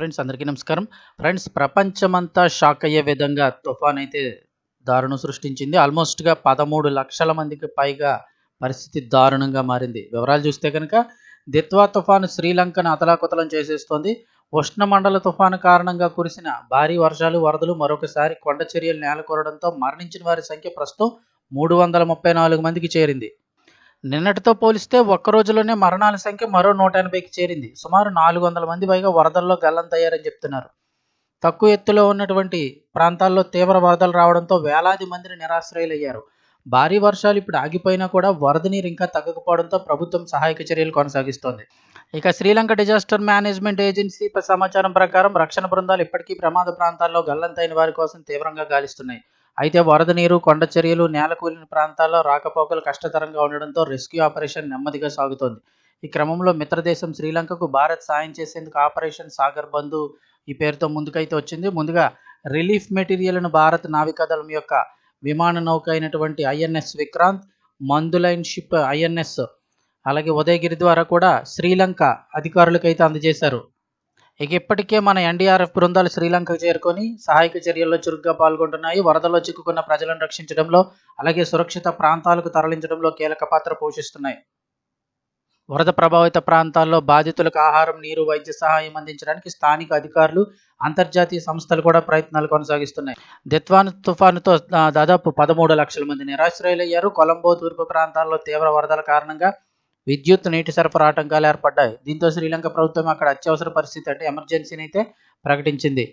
Friends అందరికీ నమస్కారం. Friends ప్రపంచమంతా షాక్ అయ్యే విధంగా తుఫాన్ అయితే దారుణం సృష్టించింది. ఆల్మోస్ట్గా పదమూడు లక్షల మందికి పైగా పరిస్థితి దారుణంగా మారింది. వివరాలు చూస్తే కనుక దిత్వా తుఫాను శ్రీలంకను అతలాకుతలం చేసేస్తోంది. ఉష్ణమండల తుఫాను కారణంగా కురిసిన భారీ వర్షాలు వరదలు మరొకసారి కొండ చర్యలు నేలకొరడంతో మరణించిన వారి సంఖ్య ప్రస్తుతం మూడు వందల ముప్పై నాలుగు మందికి చేరింది. నిన్నటితో పోలిస్తే ఒక్క రోజులోనే మరణాల సంఖ్య మరో నూట ఎనభైకి చేరింది. సుమారు నాలుగు వందల మంది పైగా వరదల్లో గల్లంతయ్యారని చెప్తున్నారు. తక్కువ ఎత్తులో ఉన్నటువంటి ప్రాంతాల్లో తీవ్ర వరదలు రావడంతో వేలాది మందిని నిరాశ్రయులయ్యారు. భారీ వర్షాలు ఇప్పుడు ఆగిపోయినా కూడా వరద నీరు ఇంకా తగ్గకపోవడంతో ప్రభుత్వం సహాయక చర్యలు కొనసాగిస్తోంది. ఇక శ్రీలంక డిజాస్టర్ మేనేజ్మెంట్ ఏజెన్సీ సమాచారం ప్రకారం రక్షణ బృందాలు ఇప్పటికీ ప్రమాద ప్రాంతాల్లో గల్లంతైన వారి కోసం తీవ్రంగా గాలిస్తున్నాయి. అయితే వరద నీరు కొండ చర్యలు నేలకూలిన ప్రాంతాల్లో రాకపోకలు కష్టతరంగా ఉండడంతో రెస్క్యూ ఆపరేషన్ నెమ్మదిగా సాగుతోంది. ఈ క్రమంలో మిత్రదేశం శ్రీలంకకు భారత్ సాయం చేసేందుకు ఆపరేషన్ సాగర్ బంధు ఈ పేరుతో ముందుకైతే వచ్చింది. ముందుగా రిలీఫ్ మెటీరియల్ను భారత్ నావికాదళం యొక్క విమాన నౌక అయినటువంటి ఐఎన్ఎస్ విక్రాంత్ మందులైన్ షిప్ ఐఎన్ఎస్ అలాగే ఉదయగిరి ద్వారా కూడా శ్రీలంక అధికారులకైతే అందజేశారు. ఇక ఇప్పటికే మన ఎన్డీఆర్ఎఫ్ బృందాలు శ్రీలంకకు చేరుకొని సహాయక చర్యల్లో చురుగ్గా పాల్గొంటున్నాయి. వరదలో చిక్కుకున్న ప్రజలను రక్షించడంలో అలాగే సురక్షిత ప్రాంతాలకు తరలించడంలో కీలక పాత్ర పోషిస్తున్నాయి. వరద ప్రభావిత ప్రాంతాల్లో బాధితులకు ఆహారం నీరు వైద్య సహాయం అందించడానికి స్థానిక అధికారులు అంతర్జాతీయ సంస్థలు కూడా ప్రయత్నాలు కొనసాగిస్తున్నాయి. దిత్వాన్ తుఫానుతో దాదాపు పదమూడు లక్షల మంది నిరాశ్రయులయ్యారు. కొలంబో తూర్పు ప్రాంతాల్లో తీవ్ర వరదల కారణంగా విద్యుత్ నీటి సరఫరా ఆటంకాలు ఏర్పడ్డాయి. దీంతో శ్రీలంక ప్రభుత్వం అక్కడ అత్యవసర పరిస్థితి అంటే ఎమర్జెన్సీని అయితే ప్రకటించింది.